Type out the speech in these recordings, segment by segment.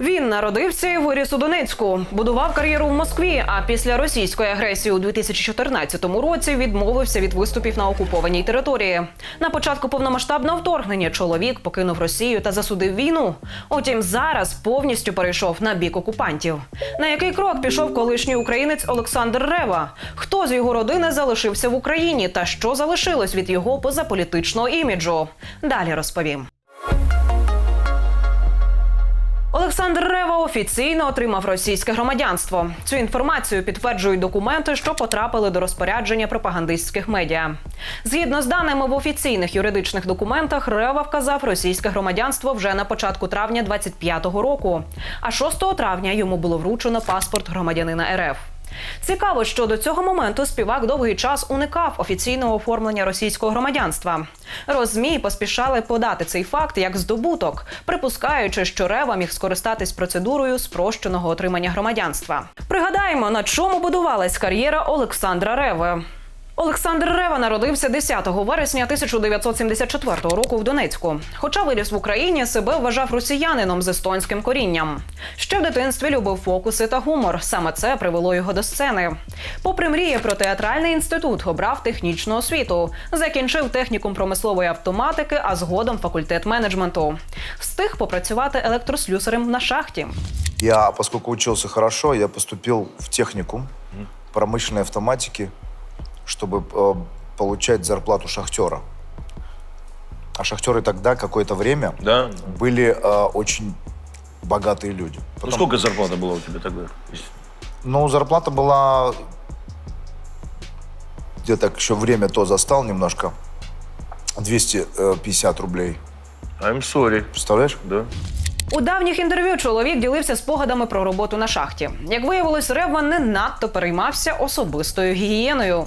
Він народився і виріс у Донецьку, будував кар'єру в Москві. А після російської агресії у 2014 році відмовився від виступів на окупованій території. На початку повномасштабного вторгнення чоловік покинув Росію та засудив війну. Утім, зараз повністю перейшов на бік окупантів. На який крок пішов колишній українець Олександр Рева? Хто з його родини залишився в Україні та що залишилось від його позаполітичного іміджу? Далі розповім. Олександр Рева офіційно отримав російське громадянство. Цю інформацію підтверджують документи, що потрапили до розпорядження пропагандистських медіа. Згідно з даними в офіційних юридичних документах, Рева вказав російське громадянство вже на початку травня 25-го року. А 6 травня йому було вручено паспорт громадянина РФ. Цікаво, що до цього моменту співак довгий час уникав офіційного оформлення російського громадянства. Розмі поспішали подати цей факт як здобуток, припускаючи, що Рева міг скористатись процедурою спрощеного отримання громадянства. Пригадаємо, на чому будувалась кар'єра Олександра Реви. Олександр Рева народився 10 вересня 1974 року в Донецьку. Хоча виріс в Україні, себе вважав росіянином з естонським корінням. Ще в дитинстві любив фокуси та гумор. Саме це привело його до сцени. Попри мрії про театральний інститут, обрав технічну освіту. Закінчив технікум промислової автоматики, а згодом факультет менеджменту. Встиг попрацювати електрослюсарем на шахті. Я, поскольку учился хорошо, я поступил в техникум промышленной автоматики, чтобы э, получать зарплату шахтера. А шахтеры тогда какое-то время Да? были э, очень богатые люди. Ну Потом- сколько зарплата была у тебя тогда? Ну, зарплата была где-то еще время то застал немножко. 250 рублей. I'm sorry. Представляешь? Да. У давніх інтерв'ю чоловік ділився спогадами про роботу на шахті. Як виявилось, Рева не надто переймався особистою гігієною.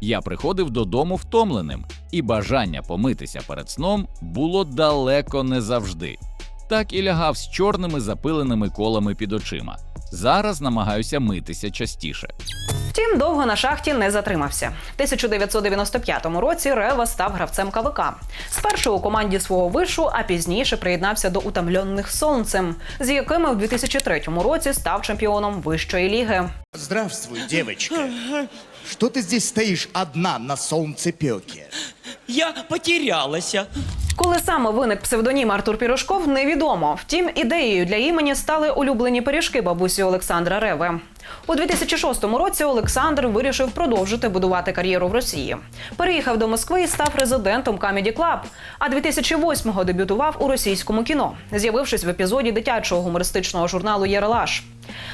Я приходив додому втомленим, і бажання помитися перед сном було далеко не завжди. Так і лягав з чорними запиленими колами під очима. Зараз намагаюся митися частіше. Втім, довго на шахті не затримався. В 1995 році Рева став гравцем КВК. Спершу у команді свого вишу, а пізніше приєднався до утомлених сонцем, з якими в 2003 році став чемпіоном вищої ліги. Здравствуй, девочка. Что ты здесь стоишь одна на солнцепеке? Я потерялася. Коли саме виник псевдонім Артур Пірожков, невідомо. Втім, ідеєю для імені стали улюблені пиріжки бабусі Олександра Реви. У 2006 році Олександр вирішив продовжити будувати кар'єру в Росії. Переїхав до Москви і став резидентом Comedy Club, А 2008-го дебютував у російському кіно, з'явившись в епізоді дитячого гумористичного журналу Єралаш.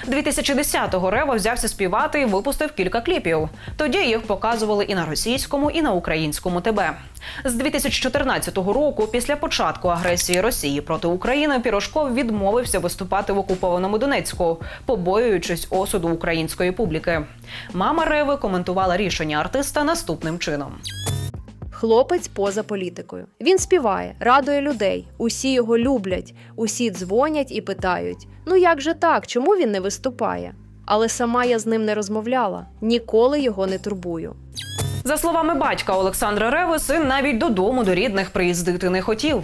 2010-го Рева взявся співати і випустив кілька кліпів. Тоді їх показували і на російському, і на українському ТБ. З 2014 року, після початку агресії Росії проти України, Пірожков відмовився виступати в окупованому Донецьку, побоюючись осуду української публіки. Мама Реви коментувала рішення артиста наступним чином. Хлопець поза політикою. Він співає, радує людей. Усі його люблять, усі дзвонять і питають: ну як же так? Чому він не виступає? Але сама я з ним не розмовляла, ніколи його не турбую. За словами батька Олександра Реви, син навіть додому до рідних приїздити не хотів.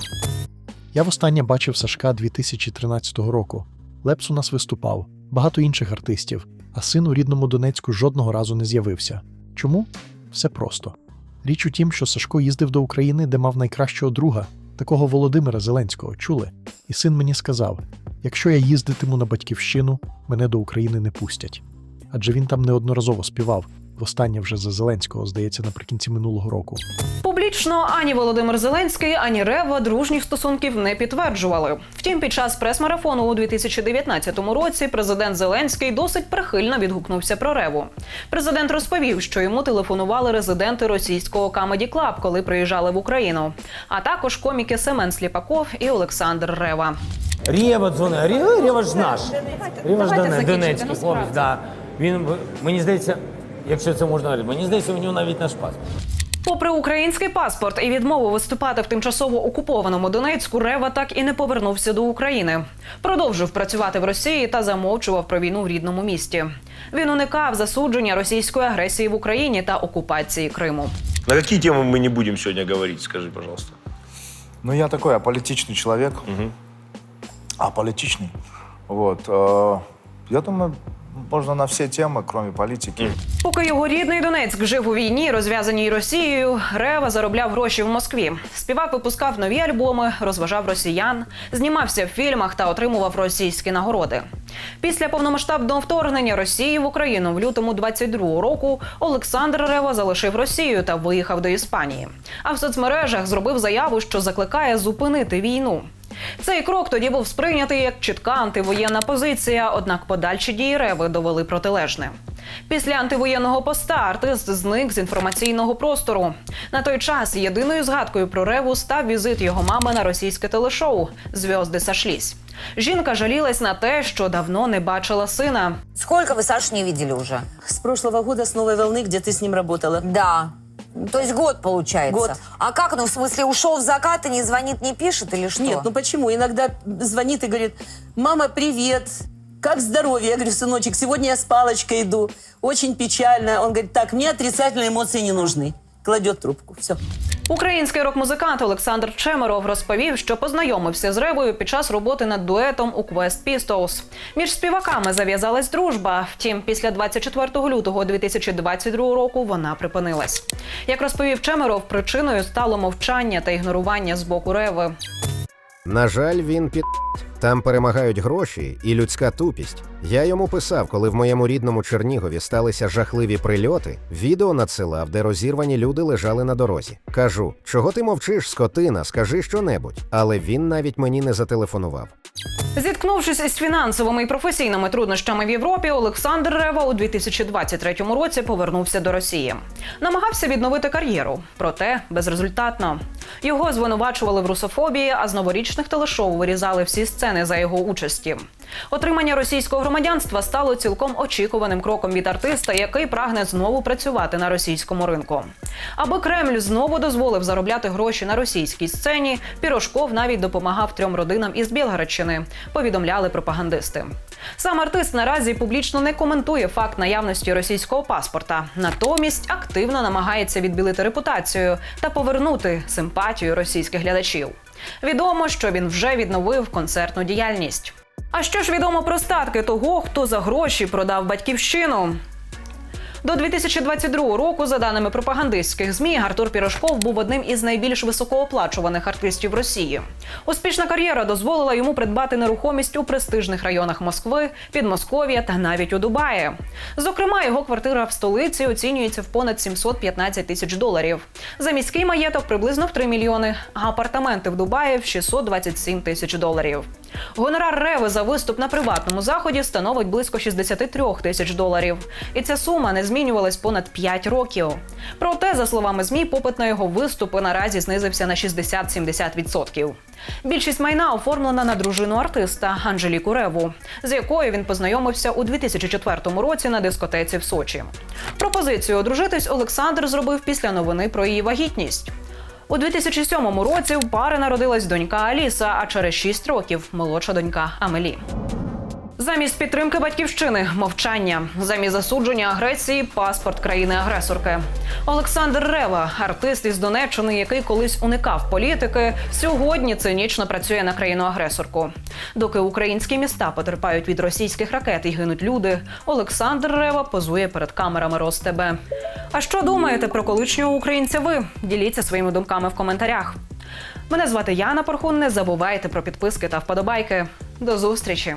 Я востаннє бачив Сашка 2013 року. Лепс у нас виступав, багато інших артистів, а син у рідному Донецьку жодного разу не з'явився. Чому? Все просто. Річ у тім, що Сашко їздив до України, де мав найкращого друга, такого Володимира Зеленського, чули? І син мені сказав: якщо я їздитиму на батьківщину, мене до України не пустять. Адже він там неодноразово співав, востаннє вже за Зеленського, здається, наприкінці минулого року. Публічно ані Володимир Зеленський, ані Рева дружніх стосунків не підтверджували. Втім, під час прес-марафону у 2019 році президент Зеленський досить прихильно відгукнувся про Реву. Президент розповів, що йому телефонували резиденти російського Comedy Club, коли приїжджали в Україну, а також коміки Семен Сліпаков і Олександр Рева. Рєва дзвонить. Рєва, Рєва ж наш. Рєва ж Донець, Донецький хлопець. Да. Він, мені здається, якщо це можна говорити, мені здається, у нього навіть наш паспорт. Попри український паспорт і відмову виступати в тимчасово окупованому Донецьку, Рева так і не повернувся до України. Продовжив працювати в Росії та замовчував про війну в рідному місті. Він уникав засудження російської агресії в Україні та окупації Криму. На какие темы мы не будем сегодня говорить, скажи, пожалуйста. Ну, я такой аполитичный человек. аполитичный. Вот. э, Я думаю, можно на все темы, кроме политики. Поки його рідний Донецьк жив у війні, розв'язаній Росією, Рева заробляв гроші в Москві. Співак випускав нові альбоми, розважав росіян, знімався в фільмах та отримував російські нагороди. Після повномасштабного вторгнення Росії в Україну в лютому 22-го року Олександр Рева залишив Росію та виїхав до Іспанії. А в соцмережах зробив заяву, що закликає зупинити війну. Цей крок тоді був сприйнятий як чітка антивоєнна позиція, однак подальші дії Реви довели протилежне. Після антивоєнного поста артист зник з інформаційного простору. На той час єдиною згадкою про Реву став візит його мами на російське телешоу Зв'язди сошлись. Жінка жалілась на те, що давно не бачила сина. Сколько вы Сашу не видели уже? С прошлого года, с новой волны, где ты с ним работала. Да. То есть год получается. Год. А как, ну в смысле, ушел в закат и не звонит, не пишет или что? Нет, ну почему? Иногда звонит и говорит, мама, привет, как здоровье? Я говорю, сыночек, сегодня я с палочкой иду, очень печально. Он говорит, так, мне отрицательные эмоции не нужны. Кладет трубку, все. Український рок-музикант Олександр Чемеров розповів, що познайомився з Ревою під час роботи над дуетом у Quest Pistols. Між співаками зав'язалась дружба. Втім, після 24 лютого 2022 року вона припинилась. Як розповів Чемеров, причиною стало мовчання та ігнорування з боку Реви. На жаль, він під там перемагають гроші і людська тупість. Я йому писав, коли в моєму рідному Чернігові сталися жахливі прильоти. Відео надсилав, де розірвані люди лежали на дорозі. Кажу, чого ти мовчиш, скотина, скажи щонебудь. Але він навіть мені не зателефонував. Зіткнувшись із фінансовими і професійними труднощами в Європі, Олександр Рева у 2023 році повернувся до Росії. Намагався відновити кар'єру, проте безрезультатно. Його звинувачували в русофобії, а з новорічних телешоу вирізали всі сцени за його участі. Отримання російського громадянства стало цілком очікуваним кроком від артиста, який прагне знову працювати на російському ринку. Аби Кремль знову дозволив заробляти гроші на російській сцені, Пірожков навіть допомагав трьом родинам із Білгородщини, повідомляли пропагандисти. Сам артист наразі публічно не коментує факт наявності російського паспорта, натомість активно намагається відбілити репутацію та повернути симпатію російських глядачів. Відомо, що він вже відновив концертну діяльність. А що ж відомо про статки того, хто за гроші продав батьківщину? До 2022 року, за даними пропагандистських змі, Артур Пірожков був одним із найбільш високооплачуваних артистів Росії. Успішна кар'єра дозволила йому придбати нерухомість у престижних районах Москви, Підмосков'я та навіть у Дубаї. Зокрема, його квартира в столиці оцінюється в понад 715 тисяч доларів. За міський маєток приблизно в 3 мільйони, а апартаменти в Дубаї в 627 тисяч доларів. Гонорар Реви за виступ на приватному заході становить близько 63 тисяч доларів. І ця сума не змінювалась понад 5 років. Проте, за словами ЗМІ, попит на його виступи наразі знизився на 60-70%. Більшість майна оформлена на дружину артиста Анжеліку Реву, з якою він познайомився у 2004 році на дискотеці в Сочі. Пропозицію одружитись Олександр зробив після новини про її вагітність. У 2007 році у пари народилась донька Аліса, а через 6 років молодша донька Амелі. Замість підтримки батьківщини мовчання, замість засудження агресії паспорт країни-агресорки. Олександр Рева, артист із Донеччини, який колись уникав політики, сьогодні цинічно працює на країну-агресорку. Доки українські міста потерпають від російських ракет і гинуть люди, Олександр Рева позує перед камерами РосТБ. А що думаєте про колишнього українця? Ви діліться своїми думками в коментарях. Мене звати Яна Порхун. Не забувайте про підписки та вподобайки. До зустрічі!